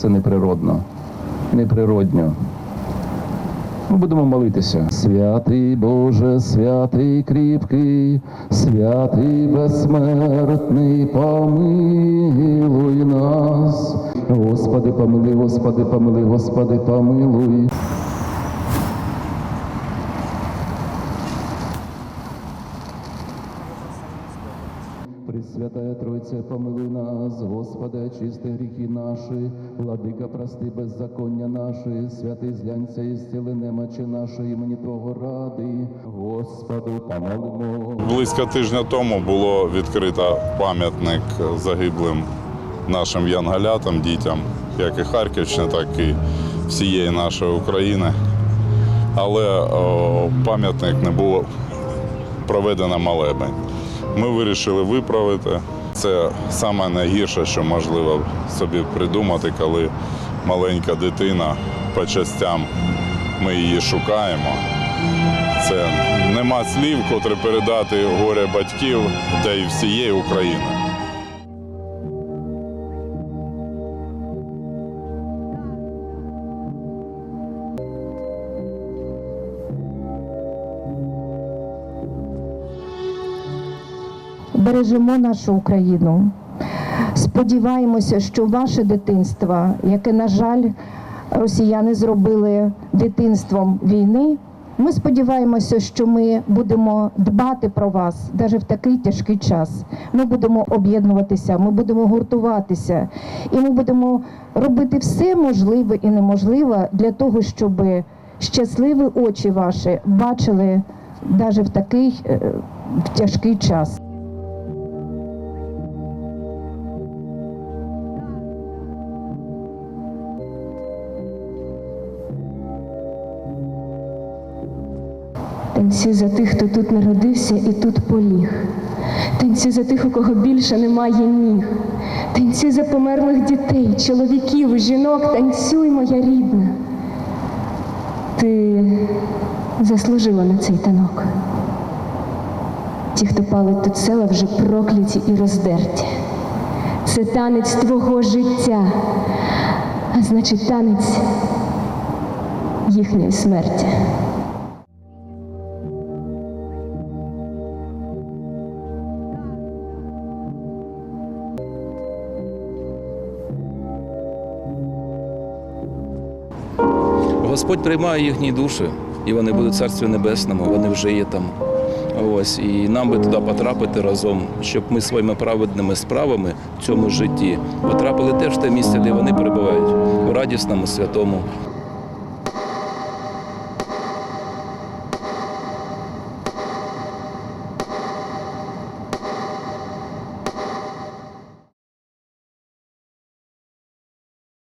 Це неприродно, неприродньо. Ми будемо молитися. Святий Боже, святий кріпкий, святий безсмертний, помилуй нас. Господи, помилуй, Господи, помилуй, Господи, помилуй. Пресвятая Тройця, помилуй нас, Господи, очисти гріхи наші, владика, прости беззаконня наші, святий зглянься і зціли немочі нашої, мені того ради, Господу помолимо. Близько тижня тому було відкрито пам'ятник загиблим нашим янгалятам, дітям, як і Харківщини, так і всієї нашої України. Але пам'ятник не було проведено молебень. Ми вирішили виправити. Це саме найгірше, що можливо собі придумати, коли маленька дитина по частям ми її шукаємо. Це нема слів, котрі передати горе батьків та й всієї України. Бережемо нашу Україну. Сподіваємося, що ваше дитинство, яке, на жаль, росіяни зробили дитинством війни. Ми сподіваємося, що ми будемо дбати про вас навіть в такий тяжкий час. Ми будемо об'єднуватися, ми будемо гуртуватися, і ми будемо робити все можливе і неможливе для того, щоб щасливі очі ваші бачили навіть в такий е, в тяжкий час. Танці за тих, хто тут народився і тут поліг. Танці за тих, у кого більше немає ніг. Танці за померлих дітей, чоловіків, жінок. Танцюй, моя рідна. Ти заслужила на цей танок. Ті, хто палить тут села, вже прокляті і роздерті. Це танець твого життя, а значить танець їхньої смерті. Господь приймає їхні душі, і вони будуть в царстві небесному, вони вже є там. Ось і нам би туди потрапити разом, щоб ми своїми праведними справами в цьому житті потрапили теж в те місце, де вони перебувають, у радісному, святому,